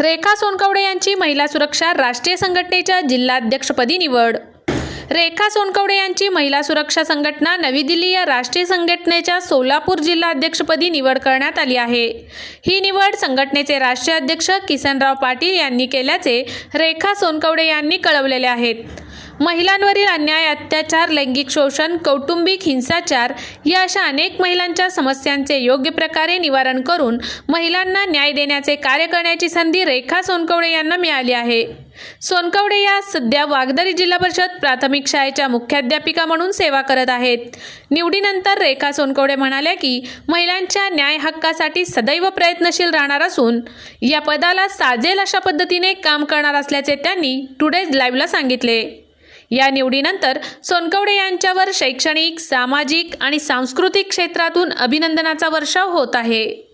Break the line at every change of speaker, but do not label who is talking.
रेखा सोनकवडे यांची महिला सुरक्षा राष्ट्रीय संघटनेच्या जिल्हाध्यक्षपदी निवड. रेखा सोनकवडे यांची महिला सुरक्षा संघटना नवी दिल्ली या राष्ट्रीय संघटनेच्या सोलापूर जिल्हा अध्यक्षपदी निवड करण्यात आली आहे. ही निवड संघटनेचे राष्ट्रीय अध्यक्ष किसनराव पाटील यांनी केल्याचे रेखा सोनकवडे यांनी कळवलेले आहेत. महिलांवरील अन्याय अत्याचार लैंगिक शोषण कौटुंबिक हिंसाचार या अशा अनेक महिलांच्या समस्यांचे योग्य प्रकारे निवारण करून महिलांना न्याय देण्याचे कार्य करण्याची संधी रेखा सोनकवडे यांना मिळाली आहे. सोनकवडे या सध्या वागदरी जिल्हा परिषद प्राथमिक शाळेच्या मुख्याध्यापिका म्हणून सेवा करत आहेत. निवडीनंतर रेखा सोनकवडे म्हणाल्या की महिलांच्या न्याय हक्कासाठी सदैव प्रयत्नशील राहणार असून या पदाला साजेल अशा पद्धतीने काम करणार असल्याचे त्यांनी टुडेज लाईव्हला सांगितले. या निवडीनंतर सोनकवडे यांच्यावर शैक्षणिक सामाजिक आणि सांस्कृतिक क्षेत्रातून अभिनंदनाचा वर्षाव होत आहे.